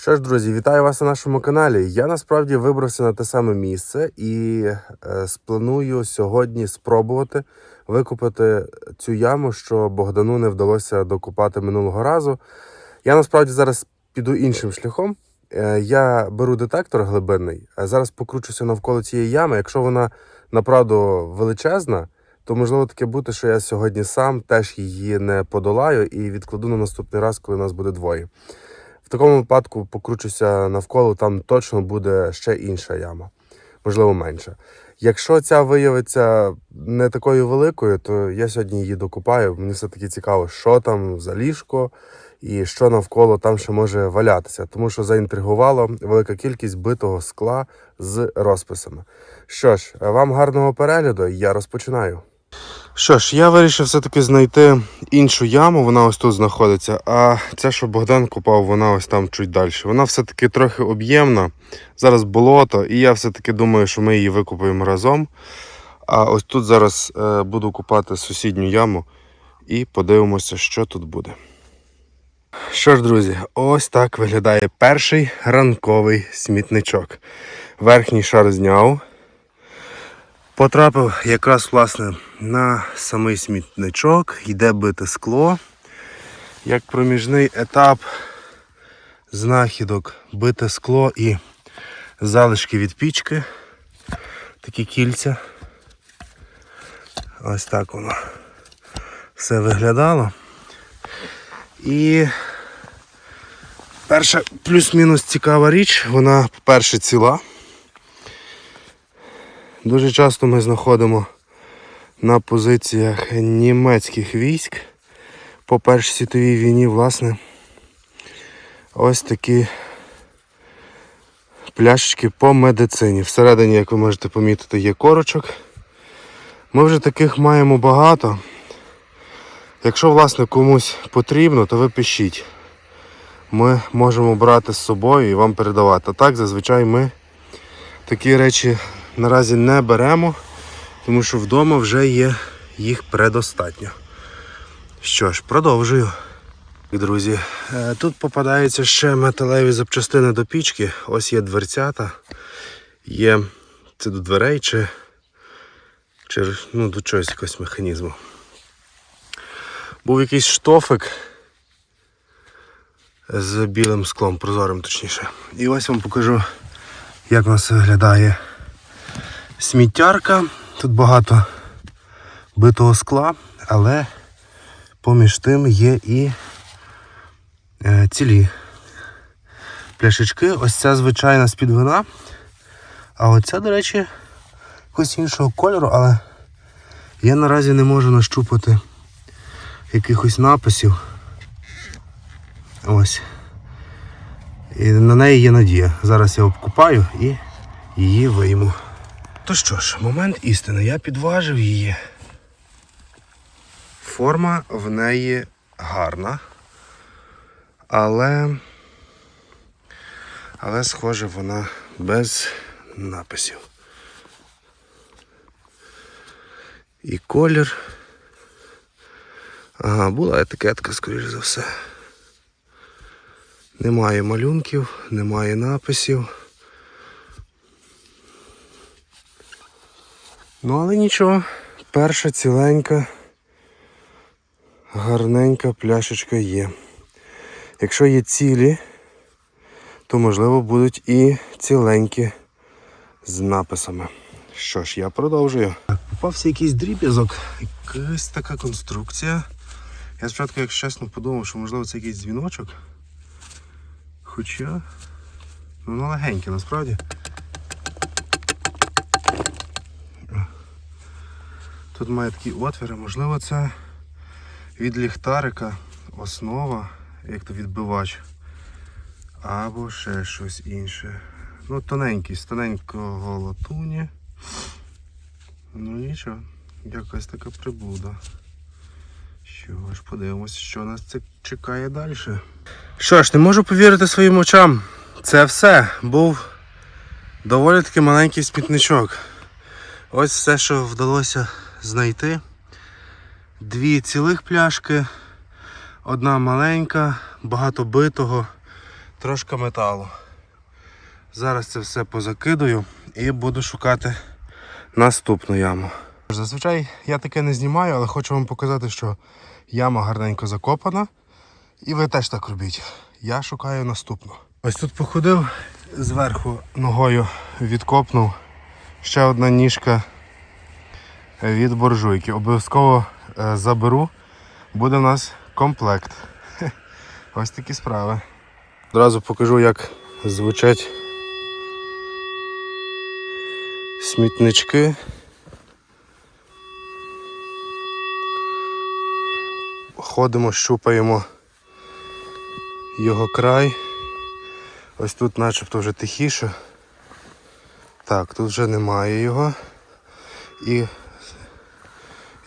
Що ж, друзі, вітаю вас на нашому каналі. Я насправді вибрався на те саме місце і е, спланую сьогодні спробувати викопати цю яму, що Богдану не вдалося докопати минулого разу. Я насправді зараз піду іншим шляхом. Е, я беру детектор глибинний, а зараз покручуся навколо цієї ями. Якщо вона направду величезна, то можливо таке бути, що я сьогодні сам теж її не подолаю і відкладу на наступний раз, коли нас буде двоє. В такому випадку покручуся навколо, там точно буде ще інша яма, можливо, менша. Якщо ця виявиться не такою великою, то я сьогодні її докупаю. Мені все-таки цікаво, що там за ліжко і що навколо там ще може валятися, тому що заінтригувало велика кількість битого скла з розписами. Що ж, вам гарного перегляду, я розпочинаю. Що ж, я вирішив все-таки знайти іншу яму, вона ось тут знаходиться. А ця, що Богдан купав, вона ось там чуть далі. Вона все-таки трохи об'ємна. Зараз болото, і я все-таки думаю, що ми її викупаємо разом. А ось тут зараз е, буду купати сусідню яму і подивимося, що тут буде. Що ж, друзі, ось так виглядає перший ранковий смітничок. Верхній шар зняв. Потрапив якраз власне на самий смітничок, йде бите скло. Як проміжний етап знахідок бите скло і залишки від пічки. Такі кільця. Ось так воно все виглядало. І перша плюс-мінус цікава річ, вона, по-перше, ціла. Дуже часто ми знаходимо на позиціях німецьких військ по Першій світовій війні, власне, ось такі пляшечки по медицині. Всередині, як ви можете помітити, є корочок. Ми вже таких маємо багато. Якщо, власне, комусь потрібно, то ви пишіть. Ми можемо брати з собою і вам передавати. А так, зазвичай ми такі речі наразі не беремо, тому що вдома вже є їх предостатньо. Що ж, продовжую. Друзі, е, тут попадаються ще металеві запчастини до пічки. Ось є дверцята. Є це до дверей чи, чи ну, до чогось якогось механізму. Був якийсь штофик з білим склом, прозорим точніше. І ось вам покажу, як у нас виглядає сміттярка. Тут багато битого скла, але поміж тим є і е, цілі пляшечки. Ось ця звичайна з-під вина. А оця, до речі, якогось іншого кольору, але я наразі не можу нащупати якихось написів. Ось. І на неї є надія. Зараз я обкупаю і її вийму. То що ж, момент істини. Я підважив її. Форма в неї гарна. Але. Але, схоже, вона без написів. І колір. Ага, була етикетка, скоріш за все. Немає малюнків, немає написів. Ну, але нічого, перша ціленька, гарненька пляшечка є. Якщо є цілі, то можливо будуть і ціленькі з написами. Що ж, я продовжую. Попався якийсь дріб'язок, якась така конструкція. Я спочатку, якщо чесно, подумав, що можливо це якийсь дзвіночок. Хоча ну, воно легеньке насправді. Тут має такі отвіри, можливо, це від ліхтарика основа, як то відбивач. Або ще щось інше. Ну, тоненький, з тоненького латуні. Ну нічого, якась така приблуда. Що ж, подивимося, що нас це чекає далі. Що ж, не можу повірити своїм очам. Це все. Був доволі таки маленький смітничок. Ось все, що вдалося знайти. Дві цілих пляшки, одна маленька, багато битого. трошки металу. Зараз це все позакидую і буду шукати наступну яму. Зазвичай я таке не знімаю, але хочу вам показати, що яма гарненько закопана. І ви теж так робіть. Я шукаю наступну. Ось тут походив, зверху ногою відкопнув. Ще одна ніжка від буржуйки. Обов'язково е, заберу. Буде в нас комплект. Ось такі справи. Одразу покажу, як звучать смітнички. Ходимо, щупаємо його край. Ось тут начебто вже тихіше. Так, тут вже немає його. І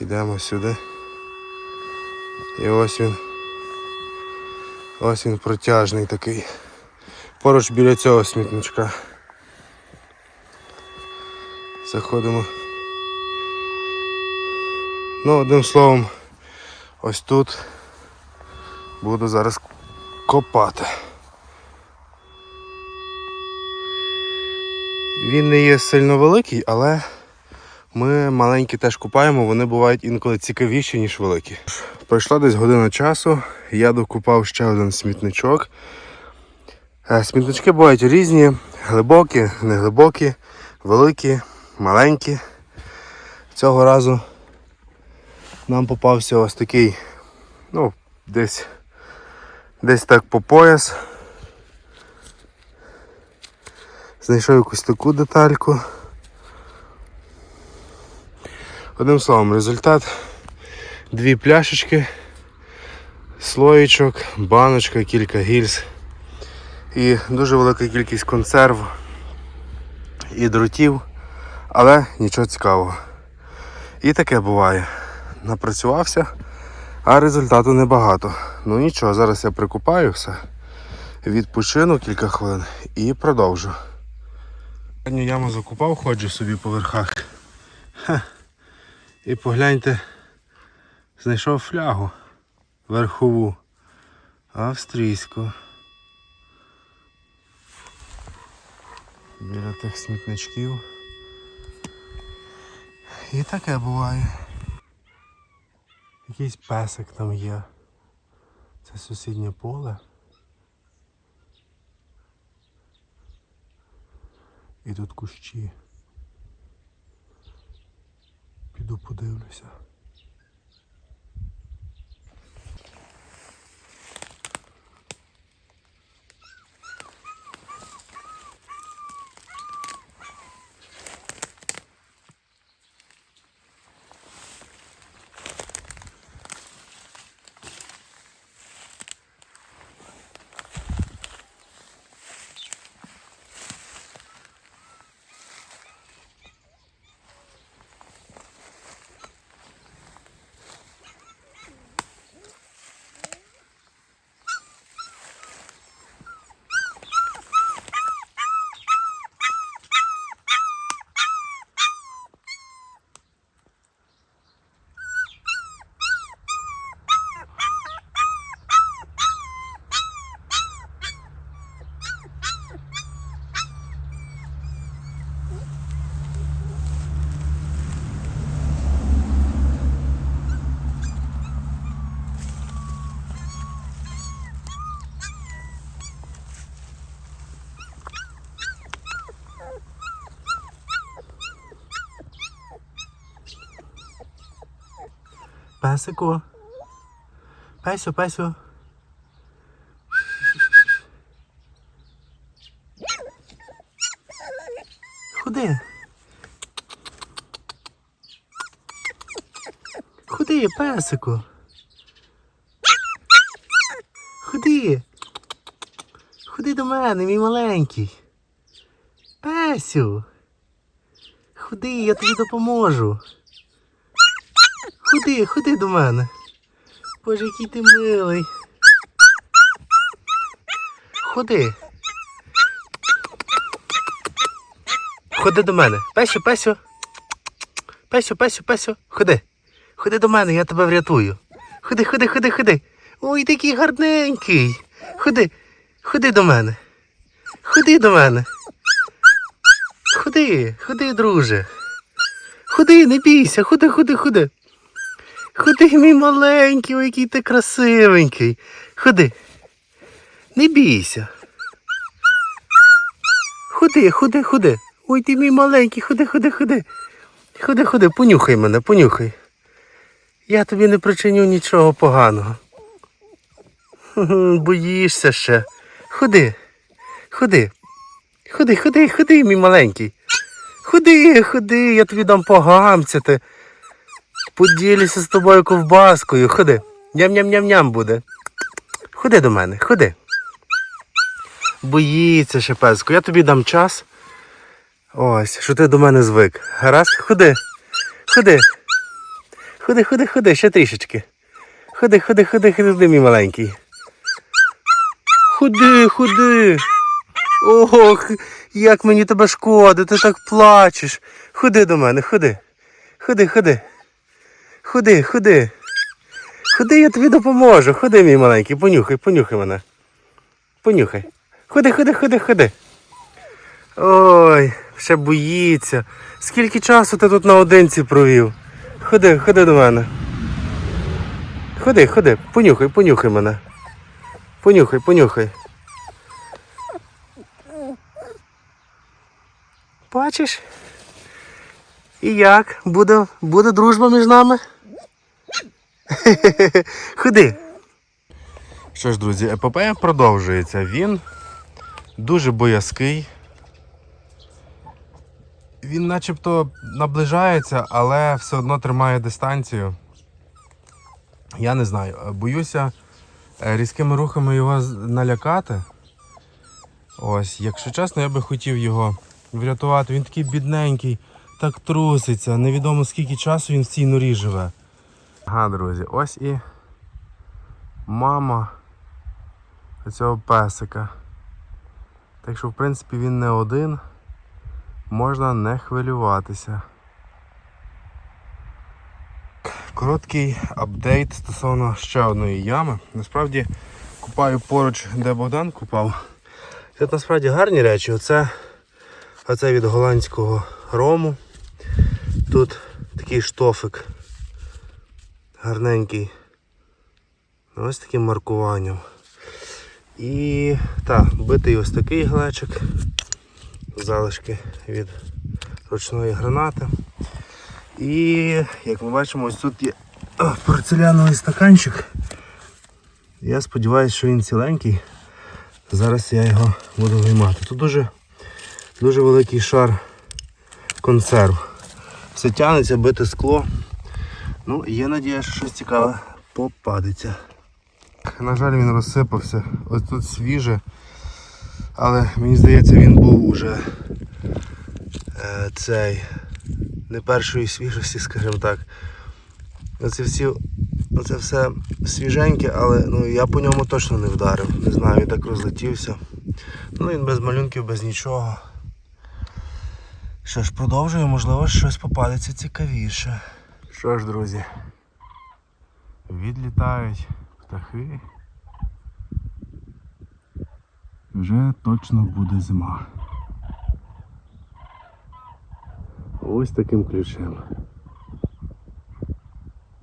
йдемо сюди. І ось він. Ось він протяжний такий. Поруч біля цього смітничка. Заходимо. Ну, одним словом, ось тут буду зараз копати. Він не є сильно великий, але ми маленькі теж купаємо, вони бувають інколи цікавіші, ніж великі. Пройшла десь година часу, я докупав ще один смітничок. Е, Смітнички бувають різні, глибокі, неглибокі, великі, маленькі. Цього разу нам попався ось такий, ну, десь, десь так по пояс. Знайшов якусь таку детальку. Одним словом, результат дві пляшечки, слоєчок, баночка, кілька гільз і дуже велика кількість консерв і дротів, але нічого цікавого. І таке буває. Напрацювався, а результату небагато. Ну нічого, зараз я прикупаю все, відпочину кілька хвилин і продовжу. Сьогодні яму закупав, ходжу собі по верхах. І погляньте, знайшов флягу верхову австрійську. Біля тих смітничків. І таке буває. Якийсь песик там є. Це сусіднє поле. І тут кущі. Піду подивлюся. Песику. Песю, песю. Ходи. Ходи, песику. Ходи. Ходи до мене, мій маленький. Песю. Ходи, я тобі допоможу. Ходи, ходи до мене. Боже, який ти милий. Ходи. Ходи до мене. Песю, песю. Песю, песю, песю. Ходи. Ходи до мене, я тебе врятую. Ходи, ходи, ходи, ходи. Ой, такий гарненький. Ходи. Ходи до мене. Ходи до мене. Ходи, ходи, друже. Ходи, не бійся, ходи, ходи, ходи. Ходи, мій маленький, ой, який ти красивенький. Ходи. Не бійся. Ходи, ходи, ходи. Ой, ти мій маленький, ходи, ходи, ходи. Ходи, ходи, понюхай мене, понюхай. Я тобі не причиню нічого поганого. Боїшся ще. Ходи, ходи. Ходи, ходи, ходи, мій маленький. Ходи, ходи, я тобі дам погамцяти. Поділюся з тобою ковбаскою. Ходи. Ням-ням-ням-ням буде. Ходи до мене, ходи. Боїться ще песку, я тобі дам час. Ось, що ти до мене звик. Гаразд? Ходи. Ходи. Ходи, ходи, ходи, ще трішечки. Ходи, ходи, ходи, ходи, мій маленький. Ходи, ходи. Ох, як мені тебе шкода, ти так плачеш. Ходи до мене, ходи. Ходи, ходи. Ходи, ходи. Ходи, я тобі допоможу. Ходи, мій маленький, понюхай, понюхай мене. Понюхай. Ходи, ходи, ходи, ходи. Ой, ще боїться. Скільки часу ти тут наодинці провів? Ходи, ходи до мене. Ходи, ходи, понюхай, понюхай мене. Понюхай, понюхай. Бачиш? І як? Буде, буде дружба між нами? Ходи. Що ж, друзі, епопея продовжується. Він дуже боязкий. Він начебто наближається, але все одно тримає дистанцію. Я не знаю. Боюся е, різкими рухами його налякати. Ось, якщо чесно, я би хотів його врятувати. Він такий бідненький, так труситься. Невідомо скільки часу він в цій норі живе. Ага, друзі, ось і мама цього песика. Так що, в принципі, він не один. Можна не хвилюватися. Короткий апдейт стосовно ще одної ями. Насправді купаю поруч, де Богдан купав. Тут насправді гарні речі. Оце, оце від голландського рому. Тут такий штофик. Гарненький. Ось таким маркуванням. І так, битий ось такий глечик. Залишки від ручної гранати. І як ми бачимо, ось тут є порцеляновий стаканчик. Я сподіваюся, що він ціленький. Зараз я його буду виймати. Тут дуже, дуже великий шар консерв. Все тягнеться, бите скло. Ну, є надія, що щось цікаве попадеться. На жаль, він розсипався. Ось тут свіже. Але мені здається, він був уже е, цей не першої свіжості, скажімо так. Оце всі, оце все свіженьке, але ну, я по ньому точно не вдарив. Не знаю, він так розлетівся. Ну він без малюнків, без нічого. Що ж, продовжую, можливо, щось попадеться цікавіше. Що ж, друзі, відлітають птахи. Вже точно буде зима. Ось таким ключем.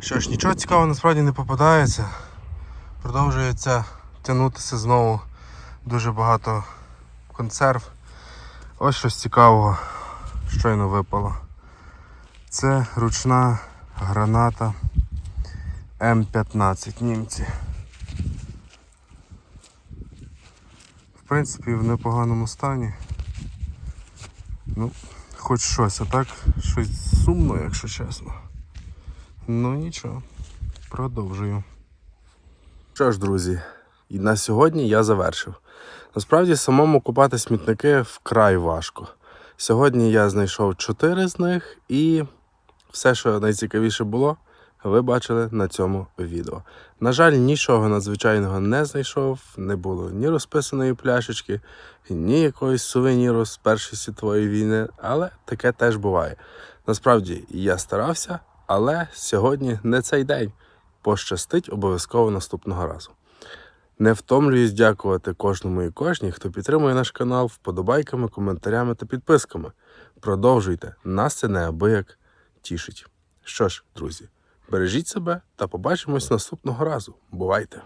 Що ж, нічого цікавого насправді не попадається. Продовжується тягнутися знову дуже багато консерв. Ось щось цікавого щойно випало. Це ручна граната М15 німці. В принципі, в непоганому стані. Ну, хоч щось, а так щось сумно, якщо чесно. Ну нічого, продовжую. Що ж, друзі, і на сьогодні я завершив. Насправді самому купати смітники вкрай важко. Сьогодні я знайшов чотири з них і все, що найцікавіше було, ви бачили на цьому відео. На жаль, нічого надзвичайного не знайшов, не було ні розписаної пляшечки, ні якогось сувеніру з Першої світової війни, але таке теж буває. Насправді я старався, але сьогодні не цей день. Пощастить обов'язково наступного разу. Не втомлююсь дякувати кожному і кожній, хто підтримує наш канал вподобайками, коментарями та підписками. Продовжуйте, нас це неабияк тішить. Що ж, друзі, бережіть себе та побачимось наступного разу. Бувайте!